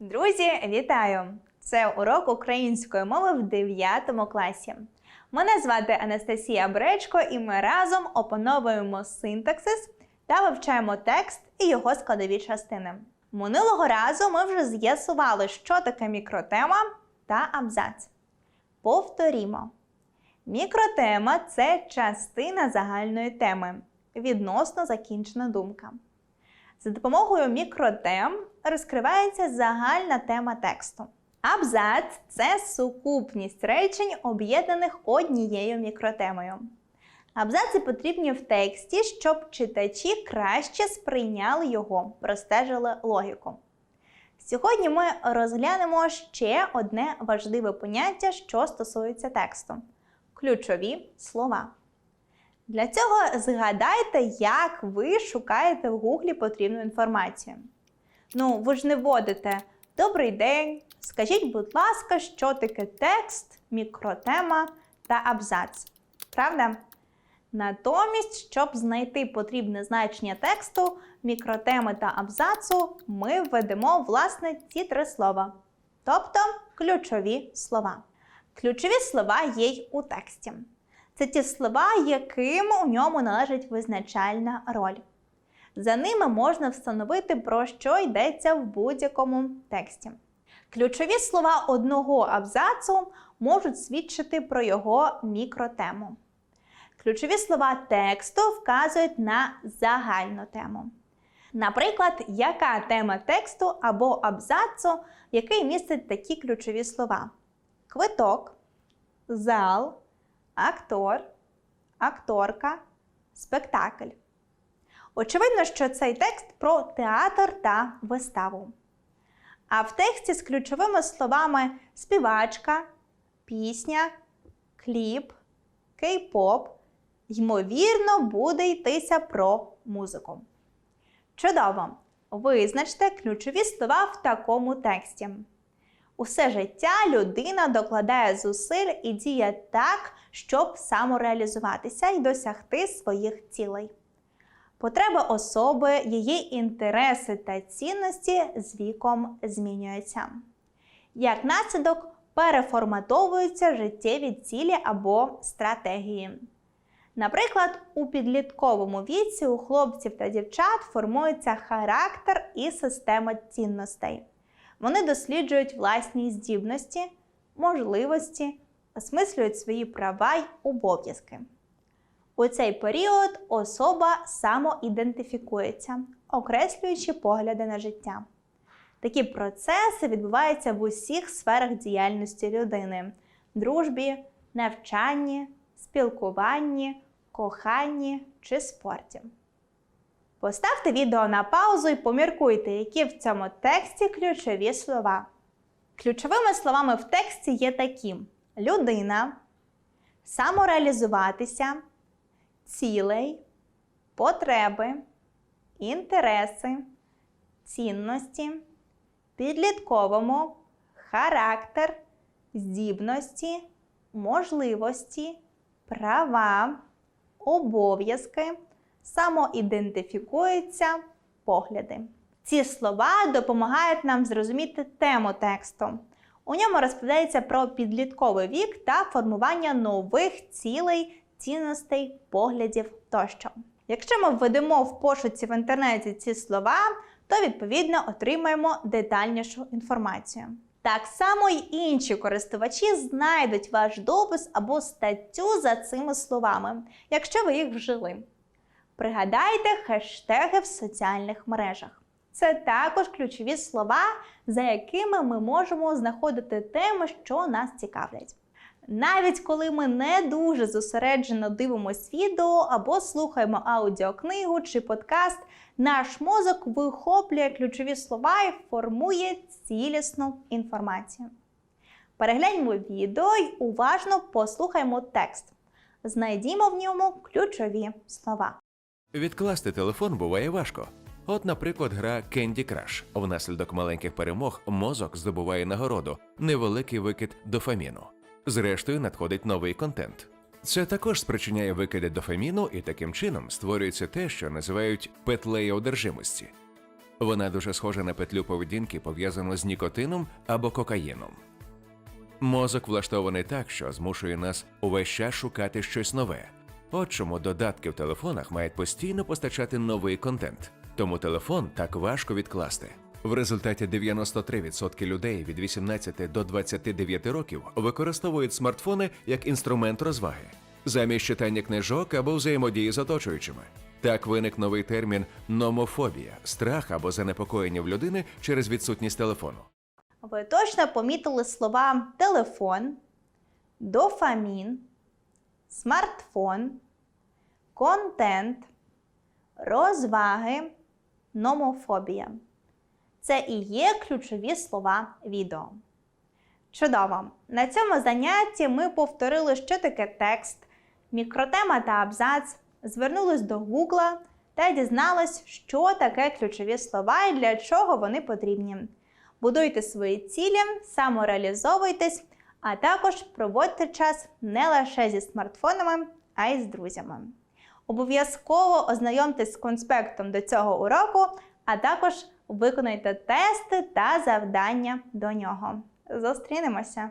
Друзі, вітаю! Це урок української мови в 9 класі. Мене звати Анастасія Бречко, і ми разом опановуємо синтаксис та вивчаємо текст і його складові частини. Минулого разу ми вже з'ясували, що таке мікротема та абзац. Повторімо. Мікротема це частина загальної теми, відносно закінчена думка. За допомогою мікротем розкривається загальна тема тексту. Абзац це сукупність речень, об'єднаних однією мікротемою. Абзаци потрібні в тексті, щоб читачі краще сприйняли його, простежили логіку. Сьогодні ми розглянемо ще одне важливе поняття, що стосується тексту ключові слова. Для цього згадайте, як ви шукаєте в Гуглі потрібну інформацію. Ну, ви ж не вводите Добрий день. Скажіть, будь ласка, що таке текст, мікротема та абзац. Правда? Натомість, щоб знайти потрібне значення тексту, мікротеми та абзацу, ми введемо власне ці три слова, тобто ключові слова. Ключові слова є й у тексті. Це ті слова, яким у ньому належить визначальна роль. За ними можна встановити, про що йдеться в будь-якому тексті. Ключові слова одного абзацу можуть свідчити про його мікротему. Ключові слова тексту вказують на загальну тему. Наприклад, яка тема тексту або абзацу, який містить такі ключові слова: квиток, зал, актор, акторка, спектакль. Очевидно, що цей текст про театр та виставу. А в тексті з ключовими словами співачка, пісня, кліп, кей-поп, ймовірно, буде йтися про музику. Чудово! Визначте ключові слова в такому тексті. Усе життя людина докладає зусиль і діє так, щоб самореалізуватися і досягти своїх цілей. Потреби особи, її інтереси та цінності з віком змінюються. Як наслідок переформатовуються життєві цілі або стратегії. Наприклад, у підлітковому віці у хлопців та дівчат формується характер і система цінностей. Вони досліджують власні здібності, можливості, осмислюють свої права й обов'язки. У цей період особа самоідентифікується, окреслюючи погляди на життя. Такі процеси відбуваються в усіх сферах діяльності людини: дружбі, навчанні, спілкуванні, коханні чи спорті. Поставте відео на паузу і поміркуйте, які в цьому тексті ключові слова. Ключовими словами в тексті є такі: людина, самореалізуватися, цілей, потреби, інтереси, цінності, підлітковому, характер, здібності, можливості, права, обов'язки, самоідентифікуються, погляди. Ці слова допомагають нам зрозуміти тему тексту. У ньому розповідається про підлітковий вік та формування нових цілей, цінностей, поглядів тощо. Якщо ми введемо в пошуці в інтернеті ці слова, то відповідно отримаємо детальнішу інформацію. Так само й інші користувачі знайдуть ваш допис або статтю за цими словами, якщо ви їх вжили. Пригадайте хештеги в соціальних мережах. Це також ключові слова, за якими ми можемо знаходити теми, що нас цікавлять. Навіть коли ми не дуже зосереджено дивимося відео або слухаємо аудіокнигу чи подкаст, наш мозок вихоплює ключові слова і формує цілісну інформацію. Перегляньмо відео і уважно послухаймо текст. Знайдімо в ньому ключові слова. Відкласти телефон буває важко. От, наприклад, гра Candy Crush. Внаслідок маленьких перемог мозок здобуває нагороду, невеликий викид дофаміну. Зрештою, надходить новий контент. Це також спричиняє викиди дофаміну, і таким чином створюється те, що називають петлею одержимості. Вона дуже схожа на петлю поведінки, пов'язану з нікотином або кокаїном. Мозок влаштований так, що змушує нас увесь час шукати щось нове. От чому додатки в телефонах мають постійно постачати новий контент, тому телефон так важко відкласти. В результаті 93% людей від 18 до 29 років використовують смартфони як інструмент розваги, замість читання книжок або взаємодії з оточуючими. Так виник новий термін номофобія страх або занепокоєння в людини через відсутність телефону. Ви точно помітили слова телефон, дофамін, смартфон, контент, розваги, номофобія. Це і є ключові слова відео. Чудово! На цьому занятті ми повторили, що таке текст, мікротема та абзац, звернулись до Гугла та дізнались, що таке ключові слова і для чого вони потрібні. Будуйте свої цілі, самореалізовуйтесь, а також проводьте час не лише зі смартфонами, а й з друзями. Обов'язково ознайомтесь з конспектом до цього уроку, а також виконайте тести та завдання до нього. Зустрінемося!